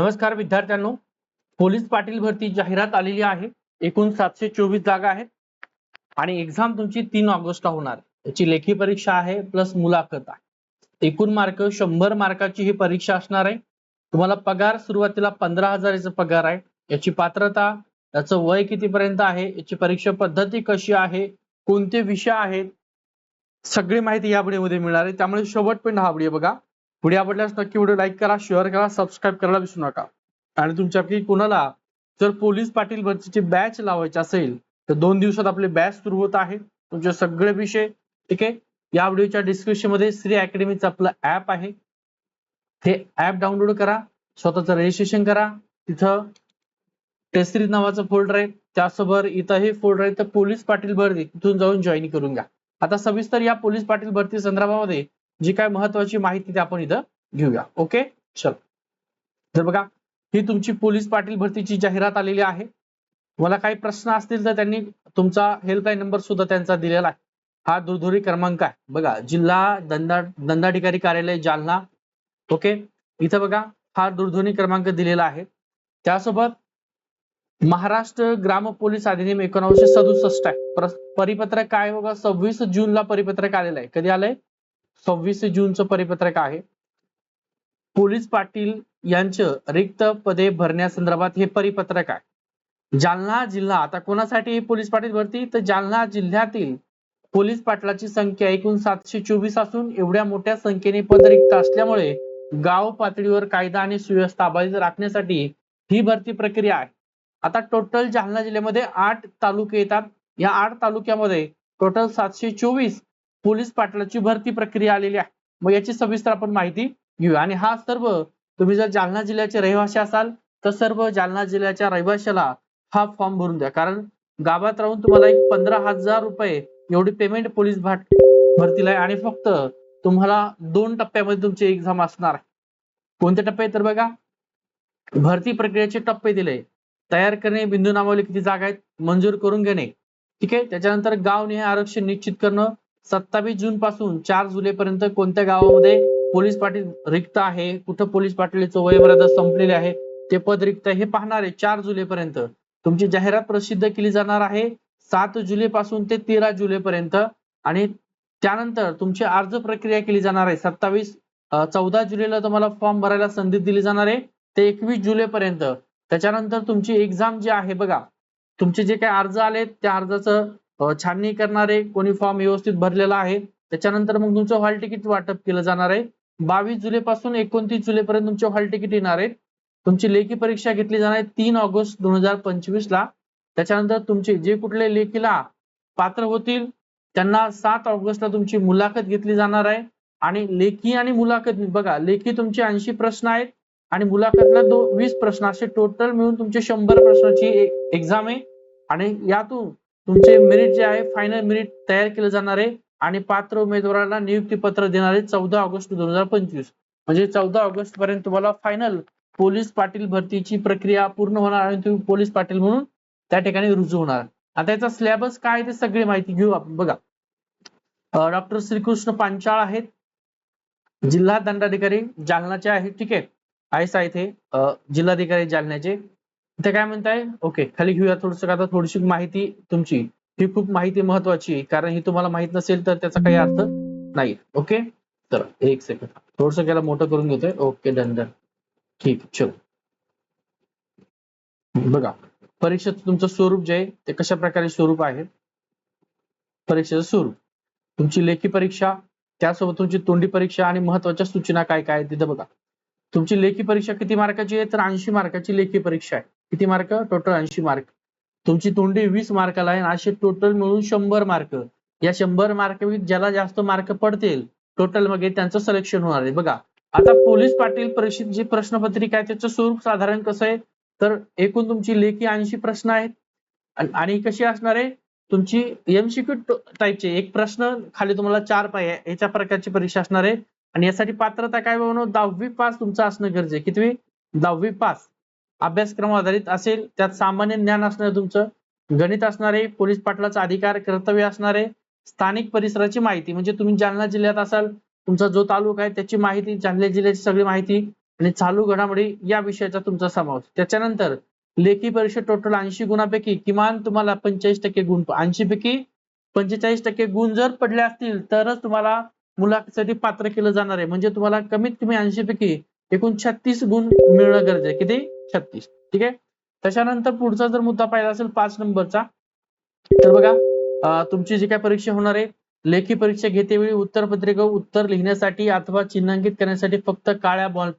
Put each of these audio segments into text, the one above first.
नमस्कार विद्यार्थ्यांनो. पोलीस पाटील भरती जाहिरात आलेली आहे. एकूण सातशे चोवीस जागा आहेत. आणि एक्झाम तुमची तीन ऑगस्टला होणार. याची लेखी परीक्षा आहे प्लस मुलाखत आहे. एकूण मार्क शंभर मार्काची ही परीक्षा असणार आहे. तुम्हाला पगार सुरुवातीला पंधरा हजाराचा पगार आहे. याची पात्रता याचं वय कितीपर्यंत आहे याची परीक्षा पद्धती कशी आहे कोणते विषय आहेत सगळी माहिती या व्हिडिओमध्ये मिळणार आहे. त्यामुळे शेवटपर्यंत हा व्हिडिओ बघा. व्हिडिओ आवडल्यास नक्की व्हिडिओ लाईक करा शेअर करा सबस्क्राईब करायला विसरू नका. आणि तुमच्यापैकी कोणाला जर पोलीस पाटील भरतीची बॅच लावायची असेल तर दोन दिवसात आपले बॅच सुरू होत आहे. तुमचे सगळे विषय ठीक आहे? या व्हिडिओच्या डिस्क्रिप्शनमध्ये श्री अकॅडमीचं आपलं ऍप आहे. हे ऍप डाउनलोड करा स्वतःचं रजिस्ट्रेशन करा. तिथं टेस्टरीज नावाचं फोल्डर आहे. त्यासोबत इथंही फोल्डर आहे. तर पोलीस पाटील भरती तिथून जाऊन जॉईन करून घ्या. आता सविस्तर या पोलीस पाटील भरती संदर्भामध्ये जी काय महत्वाची माहिती ती आपण इथं घेऊया. ओके चल. तर बघा ही तुमची पोलीस पाटील भरतीची जाहिरात आलेली आहे. मला काही प्रश्न असतील तर त्यांनी तुमचा हेल्पलाईन नंबर सुद्धा त्यांचा दिलेला आहे. हा दूरध्वनी क्रमांक आहे. बघा जिल्हा दंडा दंडाधिकारी कार्यालय जालना. ओके इथं बघा हा दूरध्वनी क्रमांक दिलेला आहे. त्यासोबत महाराष्ट्र ग्राम पोलीस अधिनियम एकोणीसशे सदुसष्ट आहे. परिपत्रक काय बघा? सव्वीस जूनला परिपत्रक आलेलं आहे. कधी आलंय? सव्वीस जूनचं परिपत्रक आहे. पोलीस पाटील यांचं रिक्त पदे भरण्यासंदर्भात हे परिपत्रक आहे. जालना जिल्हा आता कोणासाठी पोलीस पाटील भरती? तर जालना जिल्ह्यातील पोलीस पाटलाची संख्या एकूण सातशे चोवीस असून एवढ्या मोठ्या संख्येने पद रिक्त असल्यामुळे गाव पातळीवर कायदा आणि सुव्यवस्था अबाधित राखण्यासाठी ही भरती प्रक्रिया आहे. आता टोटल जालना जिल्ह्यामध्ये आठ तालुके येतात. या आठ तालुक्यामध्ये टोटल सातशे चोवीस पोलीस पाटलाची भरती प्रक्रिया आलेली आहे. मग याची सविस्तर आपण माहिती घेऊया. आणि हा सर्व तुम्ही जर जालना जिल्ह्याचे रहिवासी असाल तर सर्व जालना जिल्ह्याच्या रहिवाशाला हा फॉर्म भरून द्या. कारण गावात राहून तुम्हाला एक पंधरा हजार रुपये एवढी पेमेंट पोलीस भाट भरतीला आहे. आणि फक्त तुम्हाला दोन टप्प्यामध्ये तुमची एक्झाम असणार आहे. कोणते टप्पे तर बघा? भरती प्रक्रियेचे टप्पे दिले. तयार करणे बिंदू नामावली किती जागा आहेत मंजूर करून घेणे. ठीक आहे? त्याच्यानंतर गाव आरक्षण निश्चित करणं सत्तावीस जून पासून चार जुलै पर्यंत कोणत्या गावामध्ये पोलीस पाटील रिक्त आहे? कुठं पोलीस पाटीलचं वयमर्यादा संपलेले आहे ते पद रिक्त हे पाहणार आहे. चार जुलै पर्यंत तुमची जाहिरात प्रसिद्ध केली जाणार आहे सात जुलै पासून ते तेरा जुलै पर्यंत आणि त्यानंतर तुमची अर्ज प्रक्रिया केली जाणार आहे. सत्तावीस चौदा जुलैला तुम्हाला फॉर्म भरायला संधी दिली जाणार आहे. ते एकवीस जुलै पर्यंत त्याच्यानंतर तुमची एक्झाम जी आहे बघा. तुमचे जे काही अर्ज आले त्या अर्जाचं छाननी करणारे कोणी फॉर्म व्यवस्थित भरलेला आहे. त्याच्यानंतर मग तुमचं हॉल तिकीट वाटप केलं जाणार आहे. बावीस जुलै पासून एकोणतीस जुलै पर्यंत तुमचे हॉल तिकीट येणार आहे तुमची लेखी परीक्षा घेतली जाणार आहे तीन ऑगस्ट दोन हजार पंचवीस ला. त्याच्यानंतर तुमचे जे कुठले लेखीला पात्र होतील त्यांना सात ऑगस्टला तुमची मुलाखत घेतली जाणार आहे. आणि लेखी आणि मुलाखत बघा लेखी तुमचे ऐंशी प्रश्न आहेत आणि मुलाखतला दो वीस प्रश्न असे टोटल मिळून तुमचे शंभर प्रश्नाची एक्झाम आहे. आणि यातून तुमचे मेरिट जे आहे फायनल मेरिट तयार केलं जाणार आहे आणि पात्र उमेदवारांना नियुक्ती पत्र देणार आहे चौदा ऑगस्ट दोन हजार पंचवीस. म्हणजे चौदा ऑगस्ट पर्यंत तुम्हाला फायनल पोलीस पाटील भरतीची प्रक्रिया पूर्ण होणार आणि तुम्ही पोलीस पाटील म्हणून त्या ठिकाणी रुजू होणार. आता याचा सिलेबस काय ते सगळी माहिती घेऊ आपण. बघा. डॉक्टर श्रीकृष्ण पांचाळ आहेत. जिल्हा दंडाधिकारी जालनाचे आहेत ठीक आहे. आहेस आहेत हे जिल्हाधिकारी जालन्याचे. ते काय म्हणताय? ओके खाली घेऊया थोडस. आता थोडीशी माहिती तुमची. ही खूप माहिती महत्वाची आहे. कारण ही तुम्हाला माहीत नसेल तर त्याचा काही अर्थ नाही. ओके तर एक सेकंड थोडस त्याला मोठं करून घेतोय. ओके डन डन ठीक चल. बघा. परीक्षेचं तुमचं स्वरूप जे आहे ते कशा प्रकारे स्वरूप आहे? परीक्षेचं स्वरूप. तुमची लेखी परीक्षा त्यासोबत तुमची तोंडी परीक्षा आणि महत्त्वाच्या सूचना काय काय तिथं बघा. तुमची लेखी परीक्षा किती मार्काची आहे? तर ऐंशी मार्काची लेखी परीक्षा आहे. किती मार्क? टोटल ऐंशी मार्क. तुमची तोंडी वीस मार्काला आहे असे टोटल मिळून शंभर मार्क. या शंभर मार्क ज्याला जास्त मार्क पडतील टोटलमध्ये त्यांचं सिलेक्शन होणार आहे. बघा आता पोलीस पाटील परीक्षेत जी प्रश्नपत्रिका आहे त्याचं स्वरूप साधारण कसं आहे? तर एकूण तुमची लेखी ऐंशी प्रश्न आहेत. आणि- कशी असणार आहे? तुमची एमसीक्यू टाईपचे एक प्रश्न खाली तुम्हाला चार पाय याच्या प्रकारची परीक्षा असणार आहे. आणि यासाठी पात्रता काय बनव दहावी पास तुमचं असणं गरजे किती दहावी पास. अभ्यासक्रम आधारित असेल त्यात सामान्य ज्ञान असणार तुमचं गणित असणारे पोलीस पाटलाचा अधिकार कर्तव्य असणारे स्थानिक परिसराची माहिती म्हणजे तुम्ही जालना जिल्ह्यात असाल तुमचा जो तालुका आहे त्याची माहिती जालना जिल्ह्याची सगळी माहिती आणि चालू घडामोडी या विषयाचा तुमचा समावेश. त्याच्यानंतर लेखी परीक्षा टोटल ऐंशी गुणापैकी किमान तुम्हाला पंचेचाळीस टक्के गुण ऐंशी पैकी पंचेचाळीस टक्के गुण जर पडले असतील तरच तुम्हाला मुलाखतीसाठी पात्र केलं जाणार आहे. म्हणजे तुम्हाला कमीत कमी ऐंशी पैकी एकूण छत्तीस गुण मिळणं गरजेचं आहे. किती? छत्तीस. ठीक आहे? त्याच्यानंतर पुढचा जर मुद्दा पाहिला असेल पाच नंबरचा तर बघा तुमची जी काय परीक्षा होणार आहे लेखी परीक्षा घेतेवेळी उत्तरपत्रिका उत्तर लिहिण्यासाठी अथवा चिन्हांकित करण्यासाठी फक्त काळ्या बॉल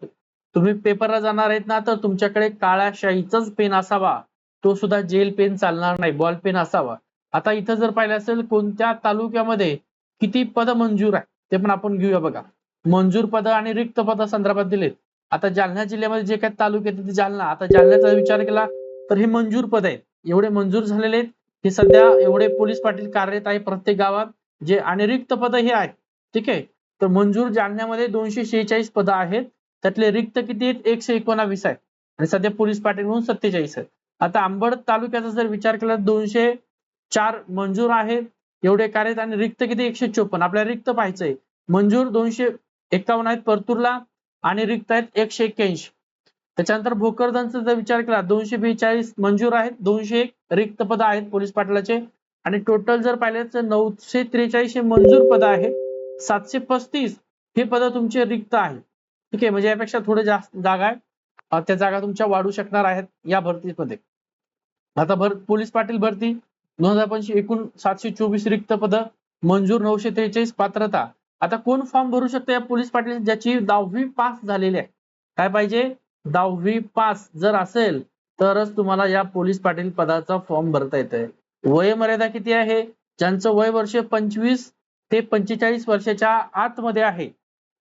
तुम्ही पेपरला जाणार आहेत ना तर तुमच्याकडे काळ्या शाईचाच पेन असावा. तो सुद्धा जेल पेन चालणार नाही बॉल पेन असावा. आता इथं जर पाहिलं असेल कोणत्या तालुक्यामध्ये किती पद मंजूर आहे ते पण आपण घेऊया बघा. मंजूर पद आणि रिक्त पद संदर्भात दिलेत. आता जालना जिल्ह्यामध्ये जे काही तालुके आहेत ते जालना. आता जालन्याचा विचार केला तर हे मंजूर पद आहेत एवढे मंजूर झालेले आहेत. हे सध्या एवढे पोलीस पाटील कार्यरत आहे प्रत्येक गावात जे आणि रिक्त पद हे आहेत. ठीक आहे? तर मंजूर जालन्यामध्ये दोनशे शेहेचाळीस पद आहेत. त्यातले रिक्त किती आहेत? एकशे एकोणावीस आहेत. आणि सध्या पोलीस पाटील म्हणून सत्तेचाळीस आहेत. आता अंबड तालुक्याचा जर विचार केला तर दोनशे चार मंजूर आहेत. एवढे कार्य आणि रिक्त किती? एकशे चोपन्न. आपल्याला रिक्त पाहायचंय. मंजूर दोनशे एकावन्न आहेत परतूरला. आणि रिक्त आहेत एकशे एक्क्याऐंशी. त्याच्यानंतर भोकरदनचा जर विचार केला दोनशे बेचाळीस मंजूर आहेत दोनशे एक रिक्त पद आहेत पोलीस पाटलाचे. आणि टोटल जर पाहिलं तर नऊशे त्रेचाळीस हे मंजूर पद आहेत सातशे पस्तीस हे पद तुमचे रिक्त आहे ठीक आहे म्हणजे यापेक्षा थोडे जास्त जागा आहे. त्या जागा तुमच्या वाढू शकणार आहेत या भरतीमध्ये. आता भर पोलीस पाटील भरती दोन हजार पंचवीस एकूण सातशे चोवीस रिक्त पद मंजूर नऊशे त्रेचाळीस पात्रता. आता कोण फॉर्म भरू शकतो या पोलीस पाटील ज्याची दहावी पास झालेली आहे? काय पाहिजे? दहावी पास जर असेल तरच तुम्हाला या पोलीस पाटील पदाचा फॉर्म भरता येतोय. वय मर्यादा किती आहे? ज्यांचं वय वर्ष पंचवीस ते पंचेचाळीस वर्षाच्या आतमध्ये आहे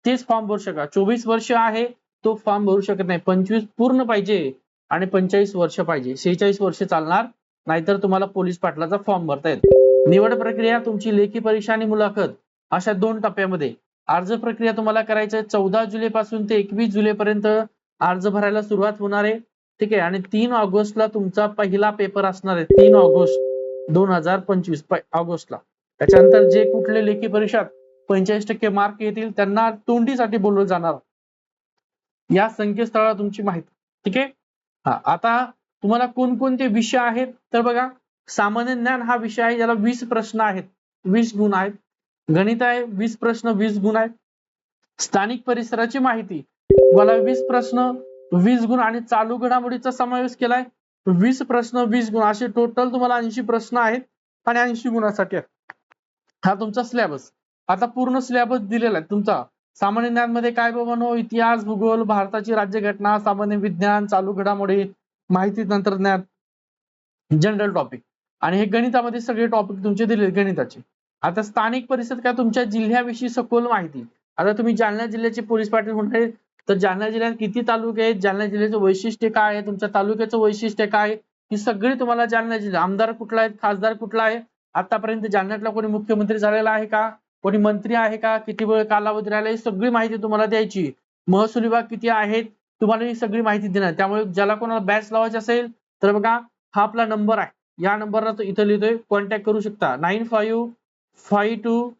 तेच फॉर्म भरू शका. चोवीस वर्ष आहे तो फॉर्म भरू शकत नाही. पंचवीस पूर्ण पाहिजे आणि पंचेचाळीस वर्ष पाहिजे. शेहेचाळीस वर्ष चालणार नाहीतर तुम्हाला पोलीस पाटलाचा फॉर्म भरता येतो. निवड प्रक्रिया तुमची लेखी परीक्षा आणि मुलाखत. अशा दोन टप्प्यामध्ये अर्ज प्रक्रिया तुम्हाला करायचं चौदा जुलै पासून ते एकवीस जुलै पर्यंत अर्ज भरायला सुरुवात होणार आहे. ठीक आहे? आणि तीन ऑगस्टला तुमचा पहिला पेपर असणार आहे. तीन ऑगस्ट दोन हजार पंचवीस ऑगस्टला. त्याच्यानंतर जे कुठले लेखी परीक्षात पंचेचाळीस टक्के मार्क येतील त्यांना तोंडीसाठी बोलवलं जाणार. या संकेतस्थळाला तुमची माहिती. ठीक आहे? हा आता तुम्हाला कोणकोणते विषय आहेत? तर बघा सामान्य ज्ञान हा विषय आहे ज्याला वीस प्रश्न आहेत. वीस गुण आहेत. गणित आहे वीस प्रश्न वीस गुण आहे. स्थानिक परिसराची माहिती. तुम्हाला वीस प्रश्न वीस गुण आणि चालू घडामोडीचा समावेश केलाय. वीस प्रश्न वीस गुण असे टोटल तुम्हाला ऐंशी प्रश्न आहेत आणि ऐंशी गुणासाठी आहेत. हा तुमचा सिलेबस आता पूर्ण सिलेबस दिलेला आहे तुमचा. सामान्य ज्ञानमध्ये काय बाबांनो इतिहास भूगोल भारताची राज्यघटना सामान्य विज्ञान चालू घडामोडी माहिती तंत्रज्ञान जनरल टॉपिक आणि हे गणितामध्ये सगळे टॉपिक तुमचे दिले गणिताचे. आता स्थानिक परिषद काय तुमच्या जिल्ह्याविषयी सखोल माहिती? आता तुम्ही जालना जिल्ह्याचे पोलीस पाटील होणार तर जालना जिल्ह्यात किती तालुके आहेत? जालना जिल्ह्याचं वैशिष्ट्य काय आहे? तुमच्या तालुक्याचं वैशिष्ट्य काय आहे? ही सगळी तुम्हाला जालना जिल्हा आमदार कुठला आहे? खासदार कुठला आहे? आतापर्यंत जालन्यातला कोणी मुख्यमंत्री झालेला आहे का? कोणी मंत्री आहे का? किती वेळ कालावधी राहिला? ही सगळी माहिती तुम्हाला द्यायची. महसूल विभाग किती आहेत? तुम्हाला ही सगळी माहिती देणार. त्यामुळे ज्याला कोणाला बॅच लावायची असेल तर बघा हा आपला नंबर आहे. या नंबरला तो इथं लिहितोय कॉन्टॅक्ट करू शकता. Nine five five two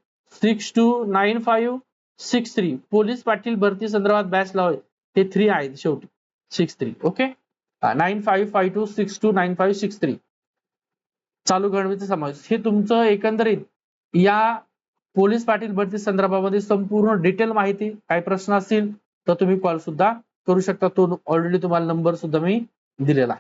six two nine five six three. Police Patil भरती संदर्भात बॅच लावाय ते थ्री आहेत शेवटी. Six three okay nine five five two six two nine five six three. चालू घडवीचा समावेश. हे तुमचं एकंदरीत या पोलीस पाटील भरती संदर्भामध्ये संपूर्ण डिटेल माहिती काही प्रश्न असतील तर तुम्ही कॉल सुद्धा करू शकता. तो ऑलरेडी तुम्हाला नंबर सुद्धा मी दिलेला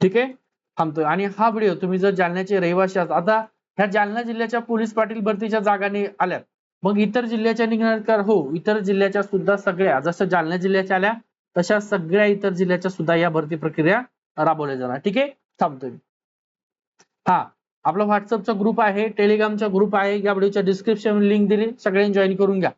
ठीक आहे? थांबतोय. आणि हा व्हिडिओ तुम्ही जर जालन्याचे रहिवासी आहात आता ह्या जालना जिल्ह्याच्या पोलीस पाटील भरतीच्या जागाने आल्यात. मग इतर जिल्ह्याच्या निघणार का हो इतर जिल्ह्याच्या सुद्धा सगळ्या जसं जालना जिल्ह्याच्या आल्या तशा सगळ्या इतर जिल्ह्याच्या सुद्धा या भरती प्रक्रिया राबवल्या जाणार. ठीक आहे? थांबतोय हा आपला व्हॉट्सअपचा ग्रुप आहे टेलिग्रामचा ग्रुप आहे या व्हिडिओच्या डिस्क्रिप्शन लिंक दिली सगळ्यांनी जॉईन करून घ्या.